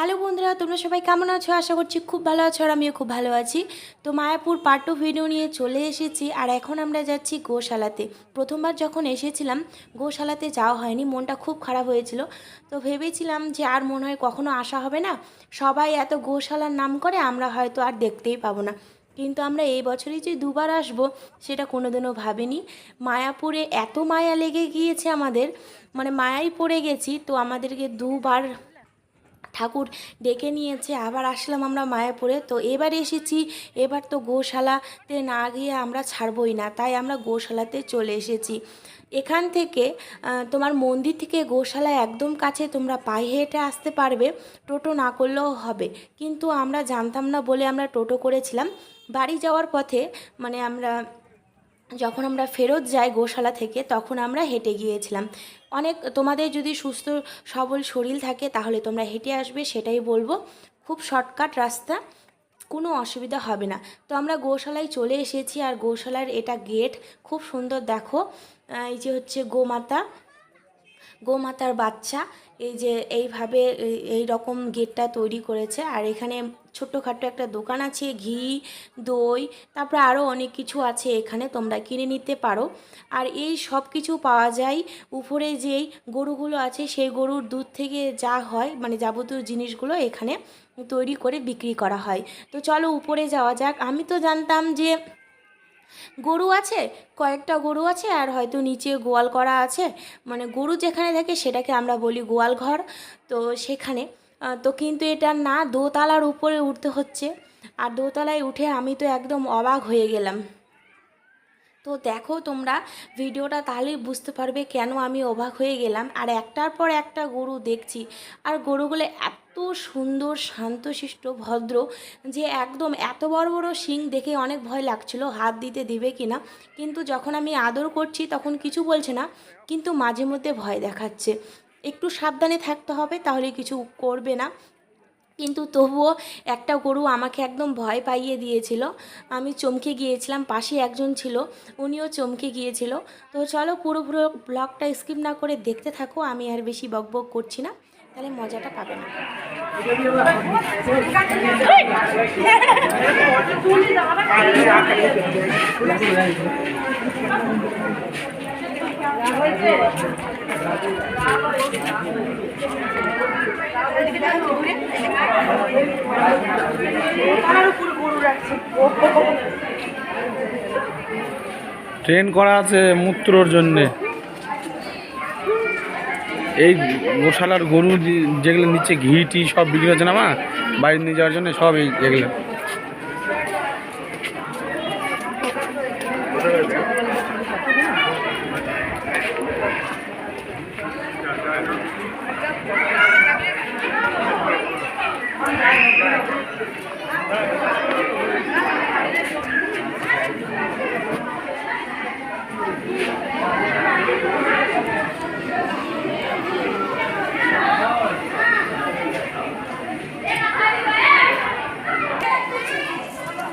Hello বন্ধুরা, তোমরা সবাই কেমন আছো? আশা করছি খুব ভালো আছো আর আমিও খুব ভালো আছি। তো মায়াপুর পার্ট টু ভিডিও নিয়ে চলে এসেছি আর এখন আমরা যাচ্ছি গোশালাতে। প্রথমবার যখন এসেছিলাম, গোশালাতে যাওয়া হয়নি, মনটা খুব খারাপ হয়েছিল। তো ভেবেছিলাম যে আর মনে হয় কখনো আসা হবে না। সবাই এত গোশালার নাম করে, আমরা হয়তো আর দেখতেই পাবো না। কিন্তু আমরা এই বছরই যে দুবার আসব, সেটা কোনোদিনও ভাবিনি। মায়াপুরে এত মায়া লেগে গিয়েছে আমাদের। মানে মায়াই পড়ে গেছি, তো আমাদেরকে দুবার ঠাকুর ডেকে নিয়েছে, আবার আসলাম আমরা মায়াপুরে। তো এবার এসেছি, এবার তো গোশালাতে না গিয়ে আমরা ছাড়বই না, তাই আমরা গোশালাতে চলে এসেছি। এখান থেকে তোমার মন্দির থেকে গোশালা একদম কাছে তোমরা পায়ে হেঁটে আসতে পারবে, টোটো না করলেও হবে। কিন্তু আমরা জানতাম না বলে আমরা টোটো করেছিলাম। বাড়ি যাওয়ার পথে মানে আমরা যখন আমরা ফেরত যাই গোশালা থেকে, তখন আমরা হেঁটে গিয়েছিলাম। অনেক তোমাদের যদি সুস্থ সবল শরীর থাকে তাহলে তোমরা হেঁটে আসবে, সেটাই বলব। খুব শর্টকাট রাস্তা, কোনো অসুবিধা হবে না। তো আমরা গোশালায় চলে এসেছি আর গোশালার এটা গেট খুব সুন্দর দেখো। এই যে হচ্ছে গোমাতা গোমাতার বাচ্চা, এই যে এইভাবে এই- রকম গেটটা তৈরি করেছে। আর এখানে ছোট্টখাট্টো একটা দোকান আছে, ঘি, দই, তারপরে আরও অনেক কিছু আছে এখানে, তোমরা কিনে নিতে পারো। আর এই সব কিছু পাওয়া যায় উপরে যেই গরুগুলো আছে, সেই গরুর দুধ থেকে যা হয় মানে যাবতীয় জিনিসগুলো এখানে তৈরি করে বিক্রি করা হয়। তো চলো উপরে যাওয়া যাক। আমি তো জানতাম যে গরু আছে, কয়েকটা গরু আছে আর হয়তো নিচে গোয়াল করা আছে। মানে গরু যেখানে থাকে সেটাকে আমরা বলি গোয়াল ঘর। তো সেখানে তো কিন্তু এটা না দোতলার উপরে উঠতে হচ্ছে। আর দোতলায় উঠে আমি তো একদম অবাক হয়ে গেলাম। তো দেখো তোমরা ভিডিওটা তাহলেই বুঝতে পারবে কেন আমি অবাক হয়ে গেলাম। আর একটার পর একটা গরু দেখছি, আর গরুগুলো এত সুন্দর, শান্তশিষ্ট, ভদ্র যে একদম এত বড় বড় শিং দেখে অনেক ভয় লাগছিল হাত দিতে দিবে কি না কিন্তু যখন আমি আদর করছি তখন কিছু বলছে না, কিন্তু মাঝে মধ্যে ভয় দেখাচ্ছে। একটু সাবধানে থাকতে হবে, তাহলে কিছু করবে না। কিন্তু তবুও একটা গরু আমাকে একদম ভয় পাইয়ে দিয়েছিল আমি চমকে গিয়েছিলাম পাশে একজন ছিল উনিও চমকে গিয়েছিল তো চলো পুরো পুরো ব্লগটা স্কিপ না করে দেখতে থাকো আমি আর বেশি বকবক করছি না তাহলে মজাটা পাবে না ট্রেন করা আছে মূত্রর জন্যে। এই গোশালার গরু যেগুলো নিচে ঘি, টি সব বিক্রি হচ্ছে না মা? বাড়ি নিয়ে যাওয়ার জন্য সব এই এগুলো।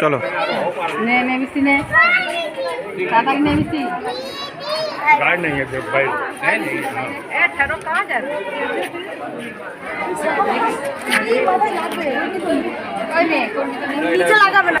চলো নে নে মিষ্টি নে কাকাকে নে মিষ্টি गाइड नहीं है भाई है नहीं এ ঠাডো কাহা যাবে ওই নে নিচে লাগাবে না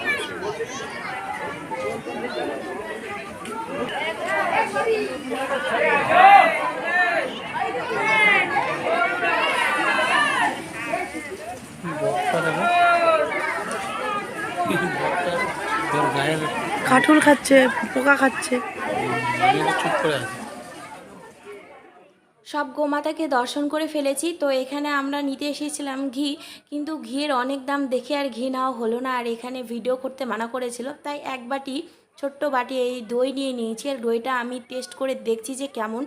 কাঠুল খাচ্ছে, পোকা খাচ্ছে। সব গোমাতাকে দর্শন করে ফেলেছি। তো এখানে আমরা নিতে এসেছিলাম ঘি, কিন্তু ঘিয়ের অনেক দাম দেখে আর ঘি নেওয়া হলো না। আর এখানে ভিডিও করতে মানা করেছিল। তাই এক বাটি, ছোট্ট বাটি এই দই নিয়ে নিয়েছি। আর দইটা আমি টেস্ট করে দেখছি যে কেমন।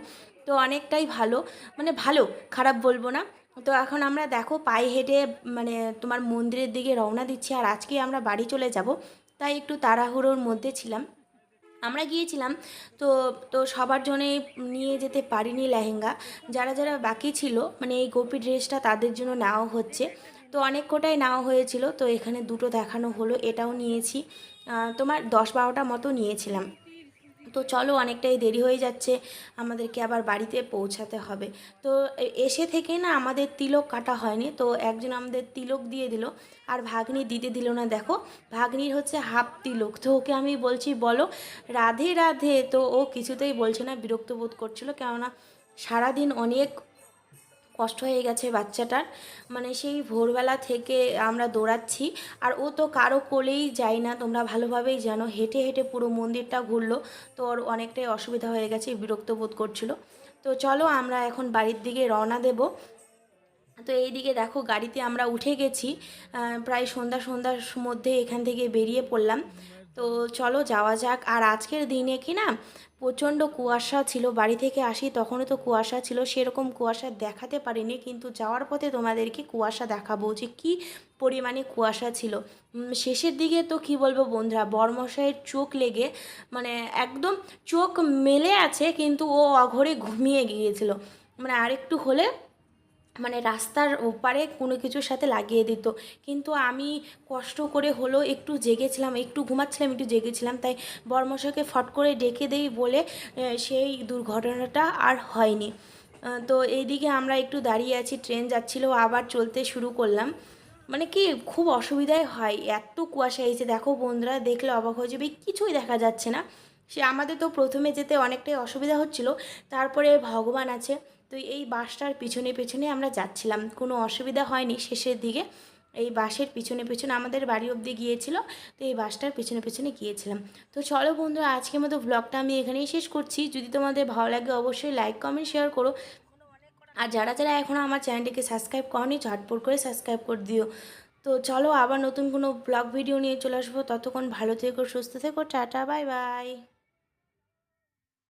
তো অনেকটাই ভালো। মানে ভালো, খারাপ বলব না। তো এখন আমরা দেখো, পায়ে হেঁটে মানে তোমার মন্দিরের দিকে রওনা দিচ্ছি। আর আজকে আমরা বাড়ি চলে যাব। তাই একটু তাড়াহুড়োর মধ্যে ছিলাম। আমরা গিয়েছিলাম, তো তো সবার জন্যে নিয়ে যেতে পারিনি লেহেঙ্গা। যারা যারা বাকি ছিল মানে এই গোপী ড্রেসটা তাদের জন্য নেওয়া হচ্ছে। তো অনেক কোটাই নেওয়া হয়েছিল, তো এখানে দুটো দেখানো হলো, এটাও নিয়েছি। তোমার দশ বারোটা মতো নিয়েছিলাম। তো চলো অনেকটাই দেরি হয়ে যাচ্ছে, আমাদেরকে আবার বাড়িতে পৌঁছাতে হবে। তো এসে থেকে না আমাদের তিলক কাটা হয়নি, তো একজন আমাদের তিলক দিয়ে দিল, আর ভাগ্নি দিতে দিল না। দেখো, ভাগ্নির হচ্ছে হাফ তিলক, তো ওকে আমি বলছি, বলো, রাধে রাধে। তো ও কিছুতেই বলছে না, বিরক্ত বোধ করছিল, কেননা সারাদিন অনেক কষ্ট হয়ে গেছে বাচ্চাটার। মানে সেই ভোরবেলা থেকে আমরা দৌড়াচ্ছি। আর ও তো কারও কোলেই যায় না, তোমরা ভালোভাবেই জানো। হেঁটে হেঁটে পুরো মন্দিরটা ঘুরলো। তো ওর অনেকটাই অসুবিধা হয়ে গেছে, বিরক্ত বোধ করছিল। তো চলো আমরা এখন বাড়ির দিকে রওনা দেবো। তো এইদিকে দেখো গাড়িতে আমরা উঠে গেছি। প্রায় সন্ধ্যা সন্ধ্যার মধ্যে এখান থেকে বেরিয়ে পড়লাম। তো চলো যাওয়া যাক। আর আজকের দিনে কি না প্রচণ্ড কুয়াশা ছিল, বাড়ি থেকে আসি তখনও তো কুয়াশা ছিল, সেরকম কুয়াশা দেখাতে পারিনি, কিন্তু যাওয়ার পথে তোমাদেরকে কুয়াশা দেখাবো যে কি পরিমাণে কুয়াশা ছিল। শেষের দিকে তো কি বলব বন্ধুরা, বর্মশাইয়ের চোখ লেগে মানে একদম চোখ মেলে আছে, কিন্তু ও অঘরে ঘুমিয়ে গিয়েছিল। মানে আরেকটু হলে মানে রাস্তার ওপারে কোনো কিছুর সাথে লাগিয়ে দিত। কিন্তু আমি কষ্ট করে হলো একটু জেগেছিলাম, একটু ঘুমাচ্ছিলাম, একটু জেগেছিলাম। তাই বর্মশাকে ফট করে ডেকে দেই বলে সেই দুর্ঘটনাটা আর হয়নি। তো এইদিকে আমরা একটু দাঁড়িয়ে আছি, ট্রেন যাচ্ছিল, আবার চলতে শুরু করলাম। মানে কি খুব অসুবিধাই হয়, এত কুয়াশা এসে দেখো বন্ধুরা, দেখলে অবাক হয়ে যাবে, কিছুই দেখা যাচ্ছে না। সে আমাদের তো প্রথমে যেতে অনেকটাই অসুবিধা হচ্ছিল, তারপরে ভগবান আছে। তো এই বাসটার পিছনে পেছনে আমরা যাচ্ছিলাম। কোনো অসুবিধা হয়নি শেষের দিকে। এই বাসের পিছনে পিছনে আমাদের বাড়ি অবধি গিয়েছিল, তো এই বাসটার পিছনে পিছনে গিয়েছিলাম। তো চলো বন্ধুরা, আজকের মতো ব্লগটা আমি এখানেই শেষ করছি। যদি তোমাদের ভালো লাগে অবশ্যই লাইক কমেন্ট শেয়ার করো। আর যারা যারা এখনও আমার চ্যানেলটিকে সাবস্ক্রাইব করনি, ঝটপট করে সাবস্ক্রাইব করে দিও। তো চলো আবার নতুন কোনো ব্লগ ভিডিও নিয়ে চলে আসব। ততক্ষণ ভালো থেকো, সুস্থ থেকো। Tata bye bye